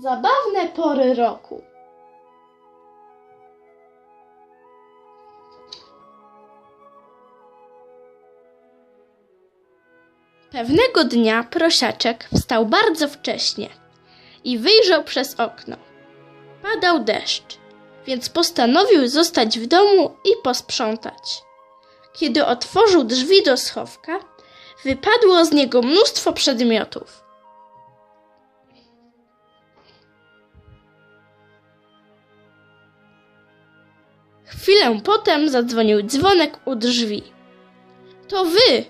Zabawne pory roku. Pewnego dnia prosiaczek wstał bardzo wcześnie i wyjrzał przez okno. Padał deszcz, więc postanowił zostać w domu i posprzątać. Kiedy otworzył drzwi do schowka, wypadło z niego mnóstwo przedmiotów. Chwilę potem zadzwonił dzwonek u drzwi. To wy!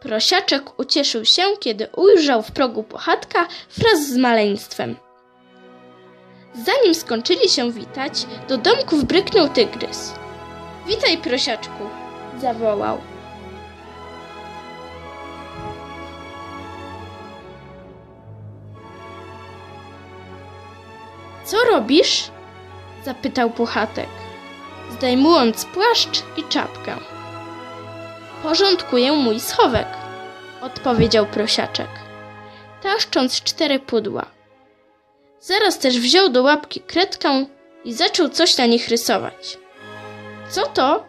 Prosiaczek ucieszył się, kiedy ujrzał w progu pochatka wraz z maleństwem. Zanim skończyli się witać, do domku wbryknął tygrys. Witaj, prosiaczku, zawołał. Co robisz? zapytał puchatek, zdejmując płaszcz i czapkę. Porządkuję mój schowek, odpowiedział prosiaczek, taszcząc cztery pudła. Zaraz też wziął do łapki kredkę i zaczął coś na nich rysować. Co to?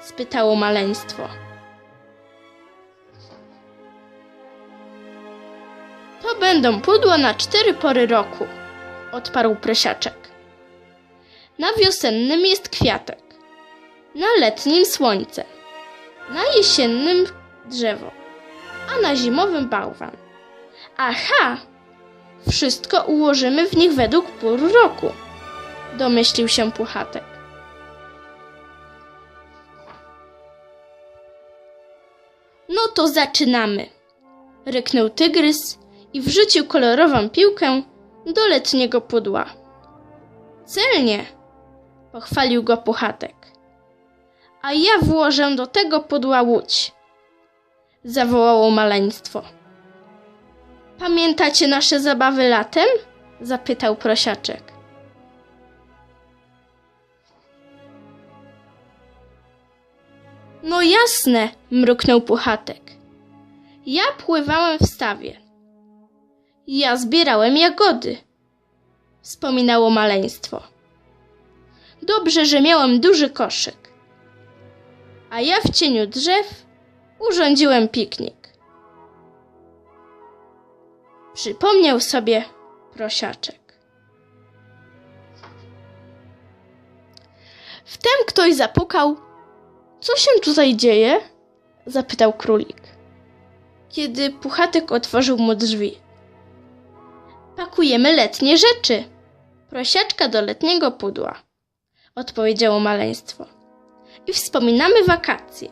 spytało maleństwo. To będą pudła na cztery pory roku, odparł prosiaczek. Na wiosennym jest kwiatek, na letnim słońce, na jesiennym drzewo, a na zimowym bałwan. Aha! Wszystko ułożymy w nich według pór roku, domyślił się Puchatek. No to zaczynamy, ryknął tygrys i wrzucił kolorową piłkę do letniego pudła. Celnie, pochwalił go Puchatek. A ja włożę do tego pudła łódź, zawołało maleństwo. Pamiętacie nasze zabawy latem? zapytał prosiaczek. No jasne, mruknął Puchatek. Ja pływałem w stawie. Ja zbierałem jagody, wspominało maleństwo. Dobrze, że miałem duży koszyk. A ja w cieniu drzew urządziłem piknik. Przypomniał sobie prosiaczek. Wtem ktoś zapukał. Co się tutaj dzieje? zapytał królik. Kiedy puchatek otworzył mu drzwi. Pakujemy letnie rzeczy. Prosiaczka do letniego pudła, odpowiedziało maleństwo. I wspominamy wakacje.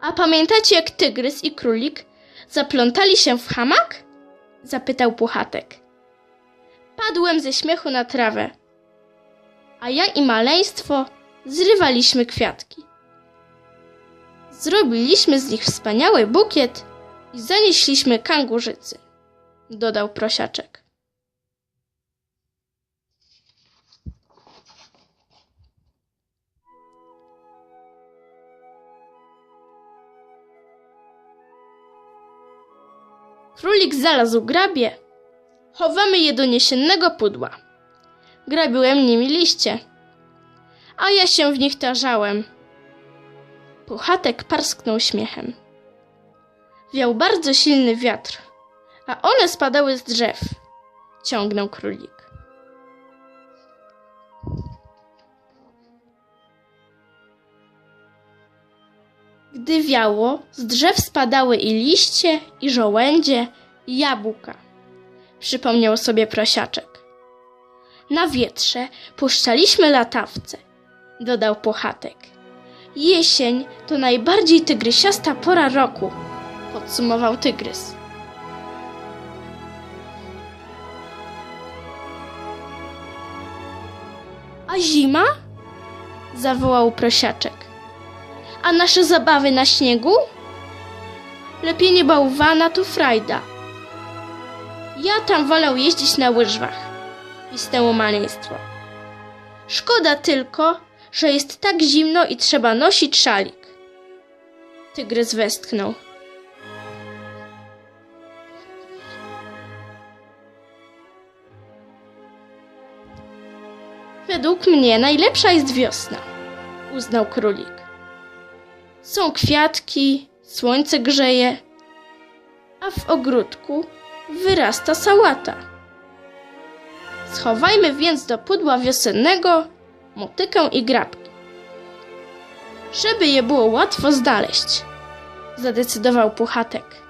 A pamiętacie, jak tygrys i królik zaplątali się w hamak? zapytał puchatek. Padłem ze śmiechu na trawę, a ja i maleństwo zrywaliśmy kwiatki. Zrobiliśmy z nich wspaniały bukiet i zanieśliśmy kangurzycy, dodał prosiaczek. Królik znalazł grabie. Chowamy je do niesiennego pudła. Grabiłem nimi liście, a ja się w nich tarzałem. Puchatek parsknął śmiechem. Wiał bardzo silny wiatr, a one spadały z drzew. Ciągnął królik. Gdy wiało, z drzew spadały i liście, i żołędzie, jabłka. Przypomniał sobie prosiaczek. Na wietrze puszczaliśmy latawce, dodał Puchatek. Jesień to najbardziej tygrysiasta pora roku, podsumował tygrys. A zima? zawołał prosiaczek. A nasze zabawy na śniegu? Lepienie bałwana to frajda. Ja tam wolę jeździć na łyżwach, pisnęło maleństwo. Szkoda tylko, że jest tak zimno i trzeba nosić szalik. Tygrys westchnął. Według mnie najlepsza jest wiosna, uznał królik. Są kwiatki, słońce grzeje, a w ogródku wyrasta sałata. Schowajmy więc do pudła wiosennego motykę i grabki, żeby je było łatwo znaleźć, zadecydował Puchatek.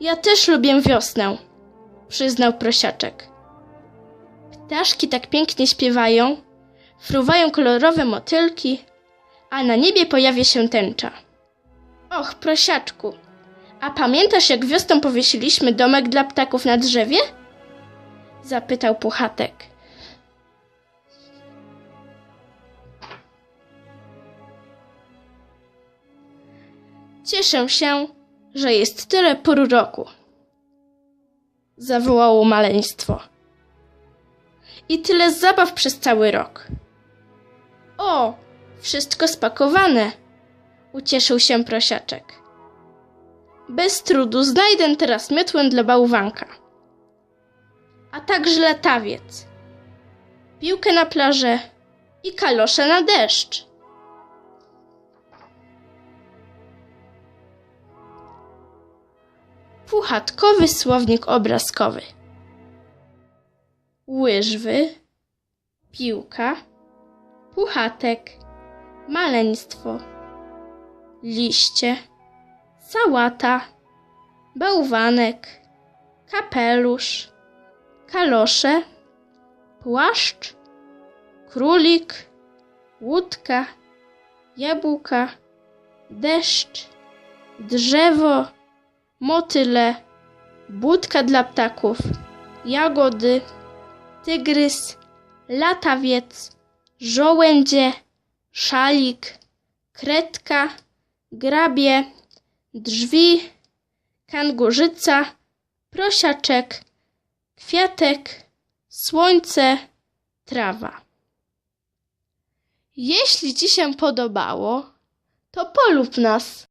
Ja też lubię wiosnę, przyznał prosiaczek. Ptaszki tak pięknie śpiewają, fruwają kolorowe motylki, a na niebie pojawia się tęcza. Och, prosiaczku, a pamiętasz jak wiosną powiesiliśmy domek dla ptaków na drzewie? Zapytał Puchatek. Cieszę się, że jest tyle pór roku. Zawołało maleństwo. I tyle zabaw przez cały rok. O, wszystko spakowane, ucieszył się prosiaczek. Bez trudu znajdę teraz miotłę dla bałwanka, a także latawiec, piłkę na plażę i kalosze na deszcz. Puchatkowy słownik obrazkowy. Łyżwy, piłka, puchatek, maleństwo, liście, sałata, bałwanek, kapelusz, kalosze, płaszcz, królik, łódka, jabłka, deszcz, drzewo, motyle, budka dla ptaków, jagody, tygrys, latawiec, żołędzie, szalik, kredka, grabie, drzwi, kangurzyca, prosiaczek, kwiatek, słońce, trawa. Jeśli Ci się podobało, to polub nas